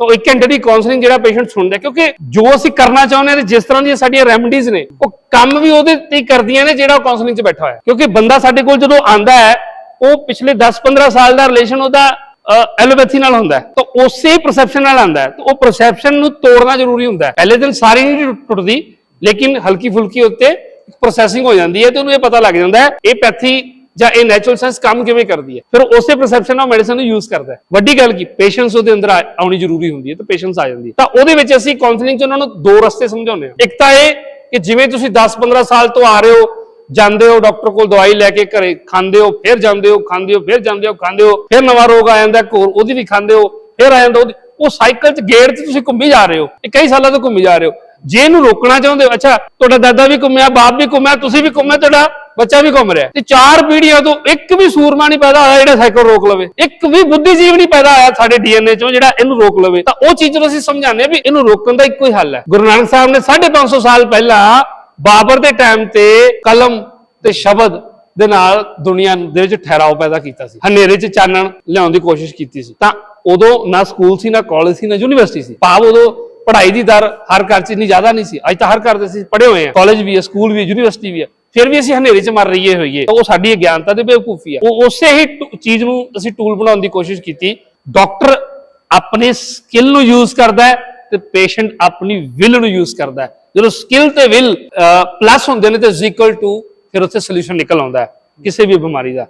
ਤਾਂ ਇੱਕ ਘੰਟੇ ਦੀ ਕਾਉਂਸਲਿੰਗ ਜਿਹੜਾ ਪੇਸ਼ੈਂਟ ਸੁਣਦਾ ਕਿਉਂਕਿ ਜੋ ਅਸੀਂ ਕਰਨਾ ਚਾਹੁੰਦੇ ਹਾਂ ਜਿਸ ਤਰ੍ਹਾਂ ਦੀਆਂ ਸਾਡੀਆਂ ਰੈਮਡੀਜ਼ ਨੇ, ਉਹ ਕੰਮ ਵੀ ਉਹਦੇ ਤੇ ਕਰਦੀਆਂ ਨੇ ਜਿਹੜਾ ਕਾਉਂਸਲਿੰਗ 'ਚ ਬੈਠਾ ਹੋਇਆ। ਕਿਉਂਕਿ ਬੰਦਾ ਸਾਡੇ ਕੋਲ ਜਦੋਂ ਆਂਦਾ ਹੈ, ਉਹ ਪਿਛਲੇ 10-15 ਸਾਲ ਦਾ ਰਿਲੇਸ਼ਨ ਉਹਦਾ ਐਲੋਪੈਥੀ ਨਾਲ ਹੁੰਦਾ ਤਾਂ ਉਸੇ ਪਰਸੈਪਸ਼ਨ ਨਾਲ ਆਂਦਾ ਤਾਂ ਉਹ ਪਰਸੈਪਸ਼ਨ ਨੂੰ ਤੋੜਨਾ ਜ਼ਰੂਰੀ ਹੁੰਦਾ ਪਹਿਲੇ ਦਿਨ ਸਾਰੀ ਨਹੀਂ ਟੁੱਟਦੀ, ਲੇਕਿਨ ਹਲਕੀ ਫੁਲਕੀ ਉੱਤੇ ਪ੍ਰੋਸੈਸਿੰਗ ਹੋ ਜਾਂਦੀ ਹੈ ਤੇ ਉਹਨੂੰ ਇਹ ਪਤਾ ਲੱਗ ਜਾਂਦਾ ਹੈ, ਇਹ ਪੈਥੀ ਜਾਂ ਇਹ ਨੈਚੁਰਲ ਸਾਇੰਸ ਕੰਮ ਕਿਵੇਂ ਕਰਦੀ ਹੈ? ਫਿਰ ਉਸੇ ਪਰਸੈਪਸ਼ਨ ਨਾਲ ਮੈਡੀਸਨ ਨੂੰ ਯੂਜ਼ ਕਰਦਾ ਹੈ। ਵੱਡੀ ਗੱਲ ਕੀ? ਪੇਸ਼ੈਂਟਸ ਉਹਦੇ ਅੰਦਰ ਆ- ਆਉਣੀ ਜ਼ਰੂਰੀ ਹੁੰਦੀ ਹੈ ਤਾਂ ਪੇਸ਼ੈਂਟਸ ਆ ਜਾਂਦੀ ਤਾਂ ਉਹਦੇ ਵਿੱਚ ਅਸੀਂ ਕਾਉਂਸਲਿੰਗ 'ਚ ਉਹਨਾਂ ਨੂੰ ਦੋ ਰਸਤੇ ਸਮਝਾਉਂਦੇ ਹਾਂ। ਇੱਕ ਤਾਂ ਇਹ ਕਿ ਜਿਵੇਂ ਤੁਸੀਂ 10-15 ਸਾਲ ਤੋਂ ਆ ਰਹੇ ਹੋ, ਜਾਂਦੇ ਹੋ ਡਾਕਟਰ ਕੋਲ ਦਵਾਈ ਲੈ ਕੇ ਘਰੇ, ਖਾਂਦੇ ਹੋ, ਫਿਰ ਜਾਂਦੇ ਹੋ, ਖਾਂਦੇ ਹੋ, ਫਿਰ ਜਾਂਦੇ ਹੋ, ਖਾਂਦੇ ਹੋ, ਫਿਰ ਨਵਾਂ ਰੋਗ ਆ ਜਾਂਦਾ ਕੋਰ ਉਹਦੀ ਵੀ ਖਾਂਦੇ ਹੋ, ਫਿਰ ਆ ਜਾਂਦਾ, ਉਹਦੀ ਉਹ ਸਾਈਕਲ 'ਚ ਗੇੜ 'ਚ ਤੁਸੀਂ ਘੁੰਮੀ ਜਾ ਰਹੇ ਹੋ। ਇਹ ਕਈ ਸਾਲਾਂ ਤੋਂ ਘੁੰਮੀ ਜਾ ਰਹੇ ਹੋ। ਜੇ ਇਹਨੂੰ ਰੋਕਣਾ ਚਾਹੁੰਦੇ ਹੋ, ਅੱਛਾ, ਤੁਹਾਡਾ ਦਾਦਾ ਵੀ ਘੁੰਮਿਆ, ਬਾਪ ਵੀ ਘੁੰਮਿਆ, ਤੁਸੀਂ ਵੀ ਘੁੰਮਿਆ, ਤੁਹਾਡਾ ਬੱਚਾ ਵੀ ਘੁੰਮ ਰਿਹਾ। ਤੇ ਚਾਰ ਪੀੜ੍ਹੀਆਂ ਤੋਂ ਇੱਕ ਵੀ ਸੂਰਮਾ ਨਹੀਂ ਪੈਦਾ ਹੋਇਆ ਜਿਹੜਾ ਸਾਈਕਲ ਰੋਕ ਲਵੇ। ਇੱਕ ਵੀ ਬੁੱਧੀਜੀਵ ਨਹੀਂ ਪੈਦਾ ਹੋਇਆ ਸਾਡੇ ਡੀਐਨਏ ਚੋਂ ਜਿਹੜਾ ਇਹਨੂੰ ਰੋਕ ਲਵੇ। ਤਾਂ ਉਹ ਚੀਜ਼ ਨੂੰ ਅਸੀਂ ਸਮਝਾਉਂਦੇ ਹਾਂ ਵੀ ਇਹਨੂੰ ਰੋਕਣ ਦਾ ਇੱਕੋ ਹੀ ਹੱਲ ਹੈ। ਗੁਰੂ ਨਾਨਕ ਸਾਹਿਬ ਨੇ 550 ਸਾਲ ਪਹਿਲਾਂ ਬਾਬਰ ਦੇ ਟਾਈਮ ਤੇ ਕਲਮ ਤੇ ਸ਼ਬਦ ਦੇ ਨਾਲ ਦੁਨੀਆ ਦੇ ਵਿੱਚ ਠਹਿਰਾਓ ਪੈਦਾ ਕੀਤਾ ਸੀ। ਹਨੇਰੇ 'ਚ ਚਾਨਣ ਲਿਆਉਣ ਦੀ ਕੋਸ਼ਿਸ਼ ਕੀਤੀ ਸੀ। ਤਾਂ ਉਦੋਂ ਨਾ ਸਕੂਲ ਸੀ, ਨਾ ਕਾਲਜ ਸੀ, ਨਾ ਯੂਨੀਵਰਸਿਟੀ ਸੀ। ਭਾਵ ਉਦੋਂ ਪੜ੍ਹਾਈ ਦੀ ਦਰ ਹਰ ਘਰ 'ਚ ਇੰਨੀ ਜ਼ਿਆਦਾ ਨਹੀਂ ਸੀ। ਅੱਜ ਤਾਂ ਹਰ ਘਰ ਦੇ ਅਸੀਂ ਪੜ੍ਹੇ ਹੋਏ ਆ ਕਾਲਜ ਵੀ ਹੈ, ਸਕੂਲ ਵੀ ਹੈ, ਯੂਨੀਵਰਸਿਟੀ ਵੀ ਹੈ। ਫਿਰ ਵੀ ਅਸੀਂ ਹਨੇਰੇ 'ਚ ਮਰ ਰਹੀਏ ਹੋਈਏ। ਤਾਂ ਉਹ ਸਾਡੀ ਅਗਿਆਨਤਾ ਤੇ ਬੇਵਕੂਫੀ ਹੈ ਉਹ ਉਸੇ ਹੀ ਟੂ- ਚੀਜ਼ ਨੂੰ ਅਸੀਂ ਟੂਲ ਬਣਾਉਣ ਦੀ ਕੋਸ਼ਿਸ਼ ਕੀਤੀ। ਡਾਕਟਰ ਆਪਣੇ ਸਕਿੱਲ ਨੂੰ ਯੂਜ਼ ਕਰਦਾ ਹੈ ਤੇ ਪੇਸ਼ੈਂਟ ਆਪਣੀ ਵਿਲ ਨੂੰ ਯੂਜ਼ ਕਰਦਾ ਹੈ। ਜਦੋਂ ਸਕਿੱਲ ਤੇ ਵਿਲ ਪਲੱਸ ਹੁੰਦੇ ਨੇ ਤੇ ਇਜ਼ ਇਕੁਅਲ ਟੂ ਫਿਰ ਉੱਥੇ ਸੋਲੂਸ਼ਨ ਨਿਕਲ ਆਉਂਦਾ ਹੈ ਕਿਸੇ ਵੀ ਬਿਮਾਰੀ ਦਾ।